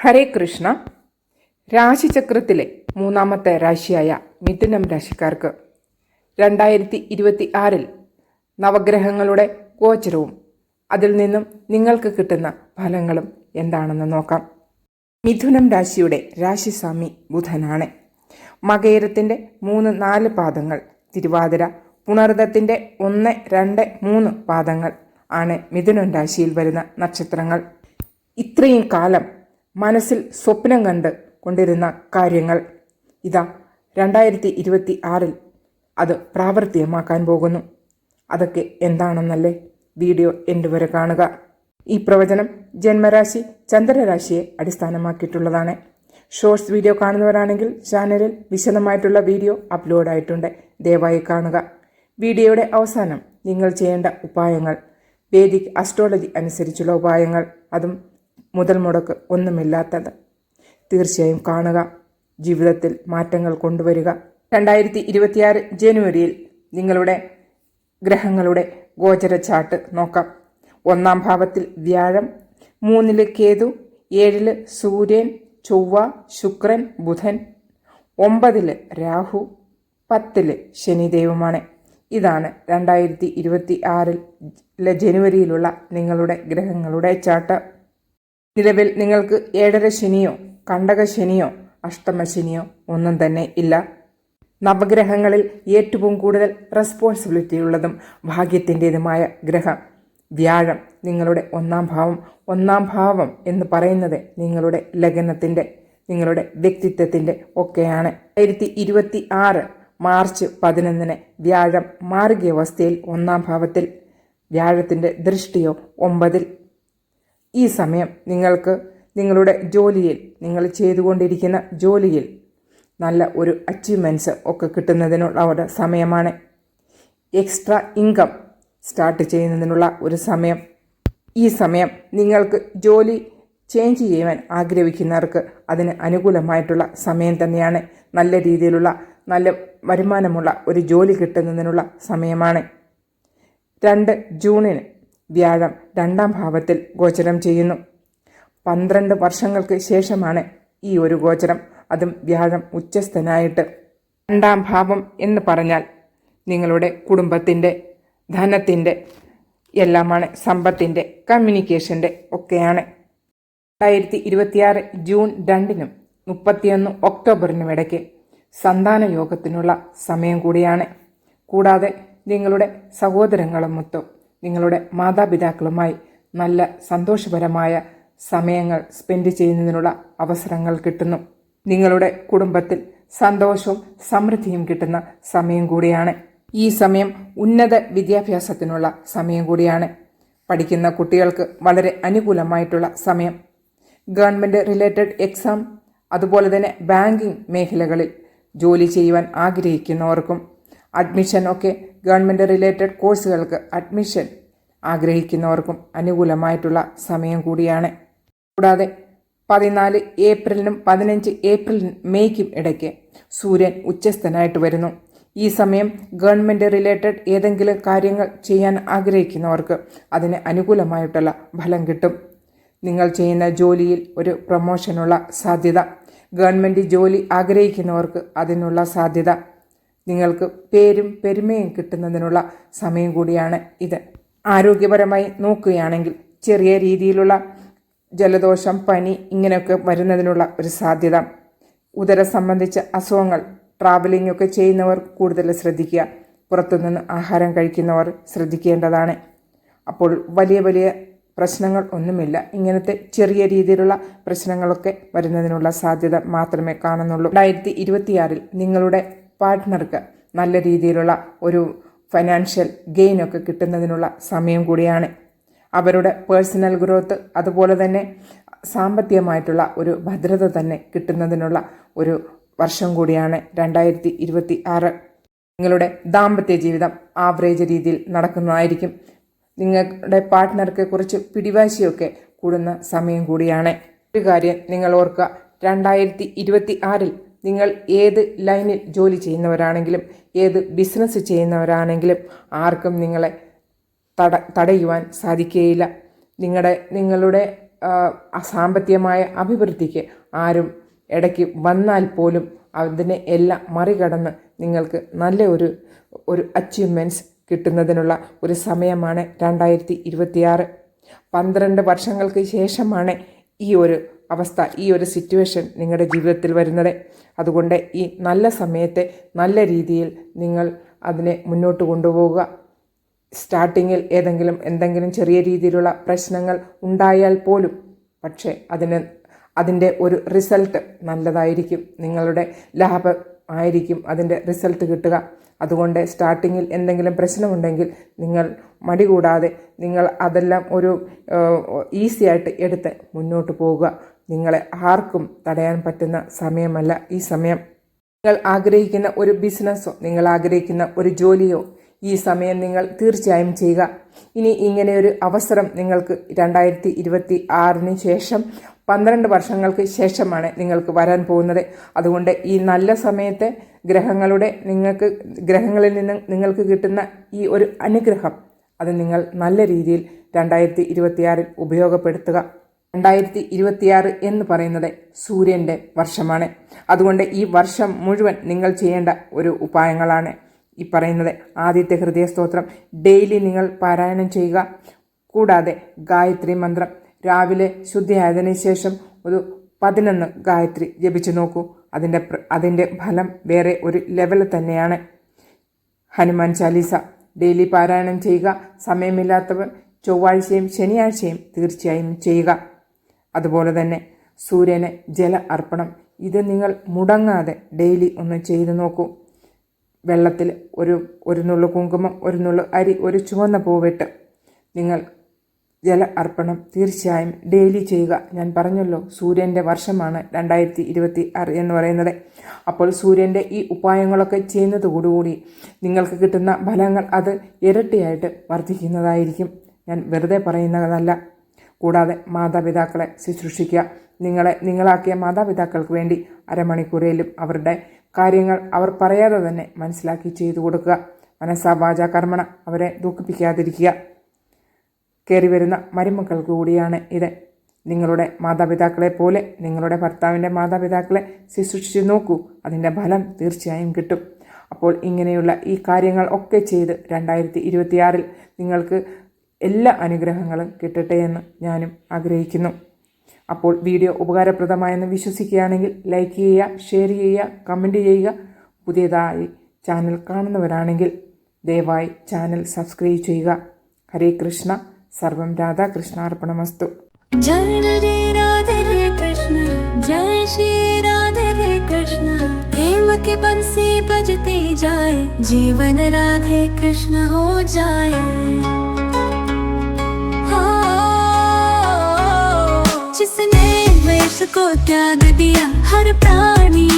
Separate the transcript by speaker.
Speaker 1: ഹരേ കൃഷ്ണ. രാശിചക്രത്തിലെ മൂന്നാമത്തെ രാശിയായ മിഥുനം രാശിക്കാർക്ക് രണ്ടായിരത്തി ഇരുപത്തി ആറിൽ നവഗ്രഹങ്ങളുടെ ഗോചരവും അതിൽ നിന്നും നിങ്ങൾക്ക് കിട്ടുന്ന ഫലങ്ങളും എന്താണെന്ന് നോക്കാം. മിഥുനം രാശിയുടെ രാശിസ്വാമി ബുധനാണ്. മകേരത്തിന്റെ മൂന്ന് നാല് പാദങ്ങൾ തിരുവാതിര പുണർദത്തിന്റെ ഒന്ന് രണ്ട് മൂന്ന് പാദങ്ങൾ ആണ് മിഥുനം രാശിയിൽ വരുന്ന നക്ഷത്രങ്ങൾ. ഇത്രയും കാലം മനസ്സിൽ സ്വപ്നം കണ്ട് കൊണ്ടിരുന്ന കാര്യങ്ങൾ. ഇതാ രണ്ടായിരത്തി ഇരുപത്തി ആറിൽ അത് പ്രാവർത്തികമാക്കാൻ പോകുന്നു. അതൊക്കെ എന്താണെന്നല്ലേ വീഡിയോ എന്റെ വരെ കാണുക. ഈ പ്രവചനം ജന്മരാശി ചന്ദ്രരാശിയെ അടിസ്ഥാനമാക്കിയിട്ടുള്ളതാണ്. ഷോർട്സ് വീഡിയോ കാണുന്നവരാണെങ്കിൽ ചാനലിൽ വിശദമായിട്ടുള്ള വീഡിയോ അപ്ലോഡ് ആയിട്ടുണ്ട് ദയവായി കാണുക. വീഡിയോയുടെ അവസാനം നിങ്ങൾ ചെയ്യേണ്ട ഉപായങ്ങൾ. വേദിക് അസ്ട്രോളജി അനുസരിച്ചുള്ള ഉപായങ്ങൾ. അതും മുതൽ മുടക്ക് ഒന്നുമില്ലാത്തത്. തീർച്ചയായും കാണുക. ജീവിതത്തിൽ മാറ്റങ്ങൾ കൊണ്ടുവരിക. രണ്ടായിരത്തി ഇരുപത്തിയാറ് ജനുവരിയിൽ നിങ്ങളുടെ ഗ്രഹങ്ങളുടെ ഗോചര ചാർട്ട് നോക്കാം. ഒന്നാം ഭാവത്തിൽ വ്യാഴം മൂന്നിൽ കേതു ഏഴിൽ സൂര്യൻ ചൊവ്വ ശുക്രൻ ബുധൻ ഒമ്പതിൽ രാഹു പത്തിൽ ശനിദേവുമാണ് ഇതാണ് രണ്ടായിരത്തി ഇരുപത്തി ആറിൽ ജനുവരിയിലുള്ള നിങ്ങളുടെ ഗ്രഹങ്ങളുടെ ചാർട്ട്. നിലവിൽ നിങ്ങൾക്ക് ഏഴര ശനിയോ കണ്ടക ശനിയോ അഷ്ടമ ശനിയോ ഒന്നും തന്നെ ഇല്ല. നവഗ്രഹങ്ങളിൽ ഏറ്റവും കൂടുതൽ റെസ്പോൺസിബിലിറ്റി ഉള്ളതും ഭാഗ്യത്തിന്റെതുമായ ഗ്രഹം. വ്യാഴം നിങ്ങളുടെ ഒന്നാം ഭാവം. ഒന്നാം ഭാവം എന്ന് പറയുന്നത് നിങ്ങളുടെ ലഗ്നത്തിന്റെ നിങ്ങളുടെ വ്യക്തിത്വത്തിന്റെ ഒക്കെയാണ്. ആയിരത്തി ഇരുപത്തി ആറ് മാർച്ച് പതിനൊന്നിന് വ്യാഴം മാർഗീയവസ്ഥയിൽ ഒന്നാം ഭാവത്തിൽ വ്യാഴത്തിന്റെ ദൃഷ്ടിയോ ഒമ്പതിൽ ഈ സമയം നിങ്ങൾക്ക് നിങ്ങളുടെ ജോലിയിൽ നിങ്ങൾ ചെയ്തുകൊണ്ടിരിക്കുന്ന ജോലിയിൽ നല്ല ഒരു അച്ചീവ്മെന്റ്സ് ഒക്കെ കിട്ടുന്നതിനുള്ള ഒരു സമയമാണ്. എക്സ്ട്രാ ഇൻകം സ്റ്റാർട്ട് ചെയ്യുന്നതിനുള്ള ഒരു സമയം. ഈ സമയം നിങ്ങൾക്ക് ജോലി ചേഞ്ച് ചെയ്യുവാൻ ആഗ്രഹിക്കുന്നവർക്ക് അതിന് അനുകൂലമായിട്ടുള്ള സമയം തന്നെയാണ്. നല്ല രീതിയിലുള്ള നല്ല വരുമാനമുള്ള ഒരു ജോലി കിട്ടുന്നതിനുള്ള സമയമാണ്. രണ്ട് ജൂണിന് വ്യാഴം രണ്ടാം ഭാവത്തിൽ ഗോചരം ചെയ്യുന്നു. പന്ത്രണ്ട് വർഷങ്ങൾക്ക് ശേഷമാണ് ഈ ഒരു ഗോചരം. അതും വ്യാഴം ഉച്ചസ്ഥനായിട്ട്. രണ്ടാം ഭാവം എന്ന് പറഞ്ഞാൽ നിങ്ങളുടെ കുടുംബത്തിന്റെ ധനത്തിന്റെ എല്ലാമാണ് സമ്പത്തിന്റെ കമ്മ്യൂണിക്കേഷന്റെ ഒക്കെയാണ്. രണ്ടായിരത്തി ഇരുപത്തിയാറ് ജൂൺ രണ്ടിനും മുപ്പത്തിയൊന്ന് ഒക്ടോബറിനും ഇടയ്ക്ക് സന്താന യോഗത്തിനുള്ള സമയം കൂടിയാണ്. കൂടാതെ നിങ്ങളുടെ സഹോദരങ്ങളുമൊത്തും നിങ്ങളുടെ മാതാപിതാക്കളുമായി നല്ല സന്തോഷപരമായ സമയങ്ങൾ സ്പെൻഡ് ചെയ്യുന്നതിനുള്ള അവസരങ്ങൾ കിട്ടുന്നു. നിങ്ങളുടെ കുടുംബത്തിൽ സന്തോഷവും സമൃദ്ധിയും കിട്ടുന്ന സമയം കൂടിയാണ്. ഈ സമയം ഉന്നത വിദ്യാഭ്യാസത്തിനുള്ള സമയം കൂടിയാണ്. പഠിക്കുന്ന കുട്ടികൾക്ക് വളരെ അനുകൂലമായിട്ടുള്ള സമയം. ഗവൺമെന്റ് റിലേറ്റഡ് എക്സാം അതുപോലെ തന്നെ ബാങ്കിംഗ് മേഖലകളിൽ ജോലി ചെയ്യുവാൻ ആഗ്രഹിക്കുന്നവർക്കും അഡ്മിഷൻ ഒക്കെ ഗവൺമെന്റ് റിലേറ്റഡ് കോഴ്സുകൾക്ക് അഡ്മിഷൻ ആഗ്രഹിക്കുന്നവർക്കും അനുകൂലമായിട്ടുള്ള സമയം കൂടിയാണ്. കൂടാതെ പതിനാല് ഏപ്രിലിനും പതിനഞ്ച് ഏപ്രിൽ മെയ്ക്കും ഇടയ്ക്ക് സൂര്യൻ ഉച്ചസ്ഥനായിട്ട് വരുന്നു. ഈ സമയം ഗവൺമെന്റ് റിലേറ്റഡ് ഏതെങ്കിലും കാര്യങ്ങൾ ചെയ്യാൻ ആഗ്രഹിക്കുന്നവർക്ക് അതിന് അനുകൂലമായിട്ടുള്ള ഫലം കിട്ടും. നിങ്ങൾ ചെയ്യുന്ന ജോലിയിൽ ഒരു പ്രൊമോഷനുള്ള സാധ്യത ഗവൺമെന്റ് ജോലി ആഗ്രഹിക്കുന്നവർക്ക് അതിനുള്ള സാധ്യത നിങ്ങൾക്ക് പേരും പെരുമയും കിട്ടുന്നതിനുള്ള സമയം കൂടിയാണ് ഇത്. ആരോഗ്യപരമായി നോക്കുകയാണെങ്കിൽ ചെറിയ രീതിയിലുള്ള ജലദോഷം പനി ഇങ്ങനെയൊക്കെ വരുന്നതിനുള്ള ഒരു സാധ്യത. ഉദര സംബന്ധിച്ച അസുഖങ്ങൾ ട്രാവലിംഗ് ഒക്കെ ചെയ്യുന്നവർ കൂടുതൽ ശ്രദ്ധിക്കുക. പുറത്തുനിന്ന് ആഹാരം കഴിക്കുന്നവർ ശ്രദ്ധിക്കേണ്ടതാണ്. അപ്പോൾ വലിയ വലിയ പ്രശ്നങ്ങൾ ഒന്നുമില്ല. ഇങ്ങനത്തെ ചെറിയ രീതിയിലുള്ള പ്രശ്നങ്ങളൊക്കെ വരുന്നതിനുള്ള സാധ്യത മാത്രമേ കാണുന്നുള്ളൂ. രണ്ടായിരത്തി ഇരുപത്തിയാറിൽ നിങ്ങളുടെ പാർട്ട്ണർക്ക് നല്ല രീതിയിലുള്ള ഒരു ഫൈനാൻഷ്യൽ ഗെയിനൊക്കെ കിട്ടുന്നതിനുള്ള സമയം കൂടിയാണ്. അവരുടെ പേഴ്സണൽ ഗ്രോത്ത് അതുപോലെ തന്നെ സാമ്പത്തികമായിട്ടുള്ള ഒരു ഭദ്രത തന്നെ കിട്ടുന്നതിനുള്ള ഒരു വർഷം കൂടിയാണ് രണ്ടായിരത്തി ഇരുപത്തി ആറ് നിങ്ങളുടെ ദാമ്പത്യ ജീവിതം ആവറേജ് രീതിയിൽ നടക്കുന്നതായിരിക്കും. നിങ്ങളുടെ പാർട്ട്ണർക്ക് കുറച്ച് പിടിവാശിയൊക്കെ കൂടുന്ന സമയം കൂടിയാണ്. ഒരു കാര്യം നിങ്ങൾ ഓർക്കുക രണ്ടായിരത്തി ഇരുപത്തി ആറിൽ നിങ്ങൾ ഏത് ലൈനിൽ ജോലി ചെയ്യുന്നവരാണെങ്കിലും ഏത് ബിസിനസ് ചെയ്യുന്നവരാണെങ്കിലും ആർക്കും നിങ്ങളെ തട തടയുവാൻ സാധിക്കുകയില്ല നിങ്ങളുടെ നിങ്ങളുടെ സാമ്പത്തികമായ അഭിവൃദ്ധിക്ക് ആരും ഇടയ്ക്ക് വന്നാൽ പോലും അതിനെ എല്ലാം മറികടന്ന് നിങ്ങൾക്ക് നല്ല ഒരു ഒരു അച്ചീവ്മെന്റ്സ് കിട്ടുന്നതിനുള്ള ഒരു സമയമാണ് രണ്ടായിരത്തി ഇരുപത്തിയാറ്. പന്ത്രണ്ട് വർഷങ്ങൾക്ക് ശേഷമാണ് ഈ ഒരു അവസ്ഥ ഈ ഒരു സിറ്റുവേഷൻ നിങ്ങളുടെ ജീവിതത്തിൽ വരുന്നത്. അതുകൊണ്ട് ഈ നല്ല സമയത്തെ നല്ല രീതിയിൽ നിങ്ങൾ അതിനെ മുന്നോട്ട് കൊണ്ടുപോവുക. സ്റ്റാർട്ടിങ്ങിൽ ഏതെങ്കിലും എന്തെങ്കിലും ചെറിയ രീതിയിലുള്ള പ്രശ്നങ്ങൾ ഉണ്ടായാൽ പോലും പക്ഷേ അതിന് അതിന്റെ ഒരു റിസൾട്ട് നല്ലതായിരിക്കും. നിങ്ങളുടെ ലാഭം ആയിരിക്കും അതിന്റെ റിസൾട്ട് കിട്ടുക. അതുകൊണ്ട് സ്റ്റാർട്ടിങ്ങിൽ എന്തെങ്കിലും പ്രശ്നമുണ്ടെങ്കിൽ നിങ്ങൾ മടി കൂടാതെ നിങ്ങൾ അതെല്ലാം ഒരു ഈസിയായിട്ട് എടുത്ത് മുന്നോട്ട് പോവുക. നിങ്ങളെ ആർക്കും തടയാൻ പറ്റുന്ന സമയമല്ല ഈ സമയം. നിങ്ങൾ ആഗ്രഹിക്കുന്ന ഒരു ബിസിനസ്സോ നിങ്ങൾ ആഗ്രഹിക്കുന്ന ഒരു ജോലിയോ ഈ സമയം നിങ്ങൾ തീർച്ചയായും ചെയ്യുക. ഇനി ഇങ്ങനെ ഒരു അവസരം നിങ്ങൾക്ക് രണ്ടായിരത്തി ഇരുപത്തി ആറിന് ശേഷം പന്ത്രണ്ട് വർഷങ്ങൾക്ക് ശേഷമാണ് നിങ്ങൾക്ക് വരാൻ പോകുന്നത്. അതുകൊണ്ട് ഈ നല്ല സമയത്തെ ഗ്രഹങ്ങളുടെ നിങ്ങൾക്ക് ഗ്രഹങ്ങളിൽ നിന്ന് നിങ്ങൾക്ക് കിട്ടുന്ന ഈ ഒരു അനുഗ്രഹം അത് നിങ്ങൾ നല്ല രീതിയിൽ രണ്ടായിരത്തി ഉപയോഗപ്പെടുത്തുക. രണ്ടായിരത്തി ഇരുപത്തിയാറ് എന്ന് പറയുന്നത് സൂര്യന്റെ വർഷമാണ്. അതുകൊണ്ട് ഈ വർഷം മുഴുവൻ നിങ്ങൾ ചെയ്യേണ്ട ഒരു ഉപായങ്ങളാണ് ഈ പറയുന്നത്. ആദ്യത്തെ ഹൃദയ സ്തോത്രം ഡെയിലി നിങ്ങൾ പാരായണം ചെയ്യുക. കൂടാതെ ഗായത്രി മന്ത്രം രാവിലെ ശുദ്ധിയായതിനു ശേഷം ഒരു പതിനൊന്ന് ഗായത്രി ജപിച്ചു നോക്കൂ. അതിന്റെ അതിന്റെ ഫലം വേറെ ഒരു ലെവൽ തന്നെയാണ്. ഹനുമാൻ ചാലീസ ഡെയിലി പാരായണം ചെയ്യുക. സമയമില്ലാത്തവർ ചൊവ്വാഴ്ചയും ശനിയാഴ്ചയും തീർച്ചയായും ചെയ്യുക. അതുപോലെ തന്നെ സൂര്യന് ജല അർപ്പണം. ഇത് നിങ്ങൾ മുടങ്ങാതെ ഡെയിലി ഒന്ന് ചെയ്തു നോക്കൂ. വെള്ളത്തിൽ ഒരു ഒരു നുള്ളു കുങ്കുമം ഒരു നുള്ളു അരി ഒരു ചുവന്ന പൂവിട്ട് നിങ്ങൾ ജല അർപ്പണം തീർച്ചയായും ഡെയിലി ചെയ്യുക. ഞാൻ പറഞ്ഞല്ലോ സൂര്യന്റെ വർഷമാണ് രണ്ടായിരത്തി ഇരുപത്തി ആറ് എന്ന് പറയുന്നത്. അപ്പോൾ സൂര്യന്റെ ഈ ഉപായങ്ങളൊക്കെ ചെയ്യുന്നതോടുകൂടി നിങ്ങൾക്ക് കിട്ടുന്ന ഫലങ്ങൾ അത് ഇരട്ടിയായിട്ട് വർദ്ധിക്കുന്നതായിരിക്കും. ഞാൻ വെറുതെ പറയുന്നതല്ല. കൂടാതെ മാതാപിതാക്കളെ ശുശ്രൂഷിക്കുക. നിങ്ങളെ നിങ്ങളാക്കിയ മാതാപിതാക്കൾക്ക് വേണ്ടി അരമണിക്കൂറിലും അവരുടെ കാര്യങ്ങൾ അവർ പറയാതെ തന്നെ മനസ്സിലാക്കി ചെയ്തു കൊടുക്കുക. മനസ്സാ വാച കർമ്മണ അവരെ ദുഃഖിപ്പിക്കാതിരിക്കുക കയറി വരുന്ന മരുമക്കൾക്ക് കൂടിയാണ് ഇത്. നിങ്ങളുടെ മാതാപിതാക്കളെ പോലെ നിങ്ങളുടെ ഭർത്താവിന്റെ മാതാപിതാക്കളെ ശുശ്രൂഷിച്ച് നോക്കൂ. അതിന്റെ ഫലം തീർച്ചയായും കിട്ടും. അപ്പോൾ ഇങ്ങനെയുള്ള ഈ കാര്യങ്ങൾ ഒക്കെ ചെയ്ത് രണ്ടായിരത്തി ഇരുപത്തിയാറിൽ നിങ്ങൾക്ക് എല്ലാ അനുഗ്രഹങ്ങളും കിട്ടട്ടെ എന്ന് ഞാനും ആഗ്രഹിക്കുന്നു അപ്പോൾ വീഡിയോ ഉപകാരപ്രദമായെന്ന് വിശ്വസിക്കുകയാണെങ്കിൽ ലൈക്ക് ചെയ്യുക ഷെയർ ചെയ്യുക കമൻറ്റ് ചെയ്യുക പുതിയതായി ചാനൽ കാണുന്നവരാണെങ്കിൽ ദയവായി ചാനൽ സബ്സ്ക്രൈബ് ചെയ്യുക ഹരേ കൃഷ്ണ സർവം രാധാകൃഷ്ണാർപ്പണമസ്തു
Speaker 2: जय रे राधे रे कृष्ण जय श्री राधे रे कृष्ण प्रेम के बंसी बजते जाए जीवन राधे कृष्ण हो जाए हो, जिसने मेरे को त्याग दिया हर प्राणी